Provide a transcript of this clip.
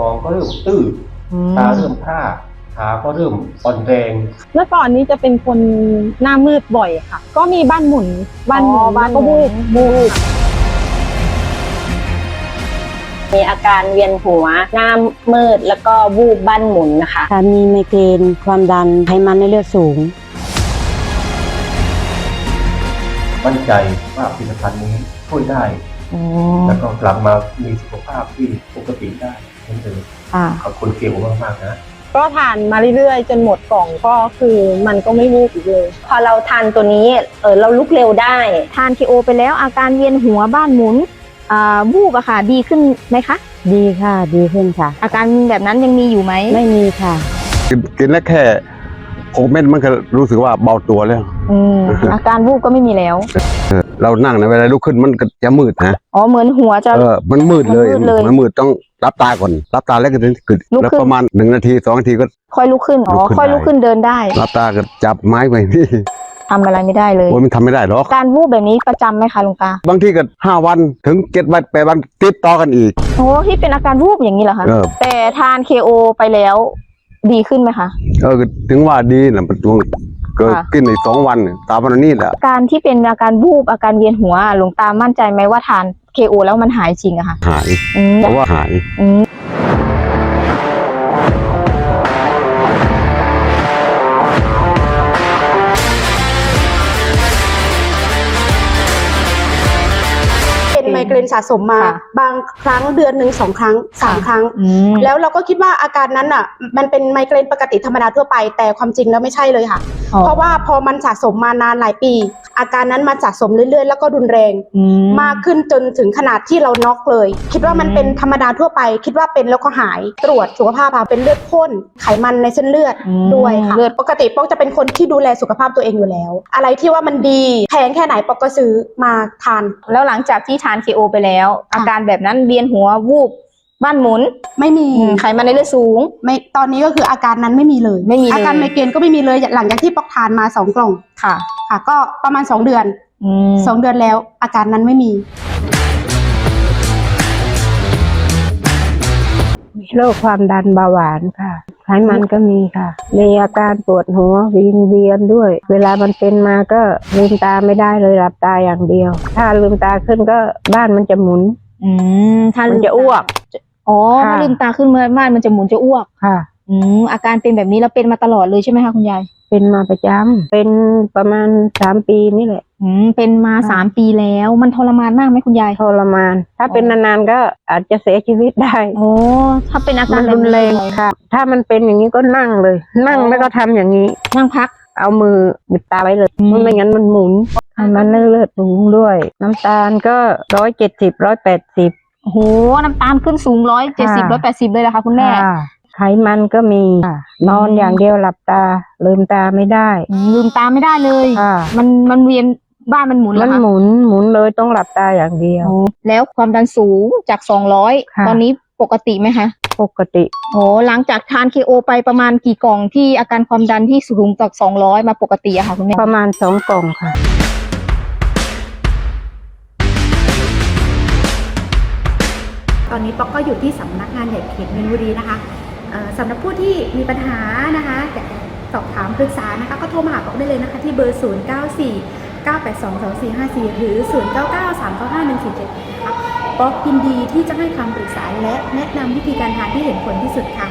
มองก็เริ่มตื้ออตาเริ่มพร่าขาก็เริ่มอ่อนแรงเมื่อก่อนนี้จะเป็นคนหน้ามืดบ่อยค่ะ ก็มีบ้านหมุนบ้านหมุอ๋อนบ้านแล้วก็หมุบูนบบูบมีอาการเวียนหัว หน้ามืดแล้วก็วูบบ้านหมุนนะคะค่ะมีไมเกรนความดันไขมันในเลือดสูง มั่นใจว่าผลิตภัณฑ์นี้ช่วยได้ แล้วก็กลับมามีสุขภาพที่ปกติได้เหมือนเดิม ค่ะ ขอบคุณเกียวมากๆนะก็ทานมาเรื่อยๆ จนหมดกล่องก็คือมันก็ไม่วูบอีกเลย พอเราทานตัวนี้เออเราลุกเร็วได้ ทานเคโอไปแล้วอาการเวียนหัวบ้านหมุนอ่าวูบอะค่ะ ดีขึ้นไหมคะ ดีค่ะ ดีขึ้นค่ะ อาการแบบนั้นยังมีอยู่ไหมไม่มีค่ะ กินกินแล้วแค่หกเม็ดมันก็รู้สึกว่าเบาตัวแล้ว อืมอาการวูบก็ไม่มีแล้ว เรานั่งในะเวลาลุกขึ้นมันก็จะมืดนะอ๋อเหมือนหัวจะ เออมันมืดเลยมันมืดเลยมันมืดต้องรับตาก่อนรับตาแล้วก็ถึงกึดลุกแล้วขึ้นประมาณหนึ่งนาทีสองนาทีก็ ค่อยลุกขึ้นอ๋อลุกขึ้นค่อยได้ลุกขึ้นเดินได้รับตาก็จับไม้ไปนี่ทำอะไรไม่ได้เลย โอ้ยมันทำไม่ได้หรอก การวูบแบบนี้ประจำไหมคะลุงตาบางทีก็ห้าวันถึงเจ็ดวันแปดวันติดต่อกันอีก โอ้ที่เป็นอาการวูบอย่างนี้เหรอคะเออ แต่ทานเคโอไปแล้ว ดีขึ้นไหมคะ เออก็ถึงว่าดีนะมันต้องเกิดค่ะขึ้นในสองวันตามวันนี้แหละการที่เป็นอาการวูบอาการเวียนหัวหลวงตามั่นใจไหมว่าทานเคโอแล้วมันหายจริงอะค่ะหายอืมเพราะว่าหาย อืมเป็นไมเกรนสะสมมาค่ะบางครั้งเดือนหนึ่งสองครั้งสามค่ะครั้ง อืม แล้วเราก็คิดว่าอาการนั้นอะ มันเป็นไมเกรนปกติธรรมดาทั่วไปแต่ความจริงแล้วไม่ใช่เลยค่ะอ๋อ เพราะว่าพอมันสะสมมานานหลายปี อาการนั้นมาสะสมเรื่อย ๆ แล้วก็รุนแรงอืมมากขึ้นจนถึงขนาดที่เราน็อกเลย คิดว่ามันอืมเป็นธรรมดาทั่วไป คิดว่าเป็นแล้วก็หายตรวจสุขภาพค่ะเป็นเลือดข้นไขมันในเส้นเลือดอืมด้วยค่ะเลือดปกติป๊อกจะเป็นคนที่ดูแลสุขภาพตัวเองอยู่แล้ว อะไรที่ว่ามันดีแพงแค่ไหนป๊อกก็ซื้อมาทาน แล้วหลังจากที่ทาน KO ไปแล้วค่ะอาการแบบนั้นเวียนหัววูบ บ้านหมุนไม่มีไขมันในเลือดสูง ไม่ตอนนี้ก็คืออาการนั้นไม่มีเลยไม่มีเลย อาการไมเกรนก็ไม่มีเลยหลังจากที่ป๊อกทานมาสองกล่องค่ะค่ะ ก็ประมาณสองเดือนอืมสองเดือนแล้ว อาการนั้นไม่มีมี โรคความดันเบาหวานค่ะไขมันก็มีค่ะ มีอาการปวดหัววิงเวียนด้วย เวลามันเป็นมาก็ลืมตาไม่ได้เลยหลับตาอย่างเดียว ถ้าลืมตาขึ้นก็บ้านมันจะหมุน อืมถ้ามันลืจะอ้วก อ๋อค่ะถ้าลืมตาขึ้นเมื่อบ้านมันจะหมุนจะอ้วกค่ะ อืมอาการเป็นแบบนี้แล้วเป็นมาตลอดเลยใช่ไหมคะคุณยาย เป็นมาประจำเป็นประมาณสามปีนี่แหละ อืมเป็นมาค่ะสามปีแล้วมันทรมานมากไหมคุณยายทรมาน ถ้าเป็นนานๆก็อาจจะเสียชีวิตได้โอ้ถ้าเป็นอาการมันแบบรุนแรงเลยค่ะ ถ้ามันเป็นอย่างนี้ก็นั่งเลย นั่งอ๋อแล้วก็ทำอย่างนี้ นั่งพัก เอามือบิดตาไว้เลยอืมเพราะไม่งั้นมันหมุนไขมันในเลือดสูงด้วย น้ำตาลก็ร้อยเจ็ดสิบร้อยแปดสิบ โอ้โห น้ำตาลขึ้นสูงร้อยเจ็ดสิบร้อยแปดสิบเลยเหรอคะคุณแม่ไขมันก็มีค่ะนอนอย่างเดียวหลับตาลืมตาไม่ได้อืมลืมตาไม่ได้เลย ค่ะมันมันเวียนบ้านมันหมุนเหรมัอนคะหมุนหมุนเลยต้องหลับตาอย่างเดียวโอ้แล้วความดันสูงจากสองร้อยค่ะ ตอนนี้ปกติไหมคะปกติโอ้หลังจากทาน KO ไปประมาณกี่กล่องที่อาการความดันที่สูงจากสองร้อยมาปกติอะค่ะคุณแม่ประมาณสองกล่องค่ะ ตอนนี้ป๊อกก็อยู่ที่สำนักงานใหญ่เขตมีนบุรีนะคะสำหรับผู้ที่มีปัญหานะคะสอบถามปรึกษานะคะก็โทรมาหาป๊อกได้เลยนะคะที่เบอร์ 0 9 4 9 8 2 2 4 5 4 หรือ 0 9 9 3 9 5 1 4 7นะคะป๊อกยินดีที่จะให้คำปรึกษาและแนะนำวิธีการทานที่เห็นผลที่สุดค่ะ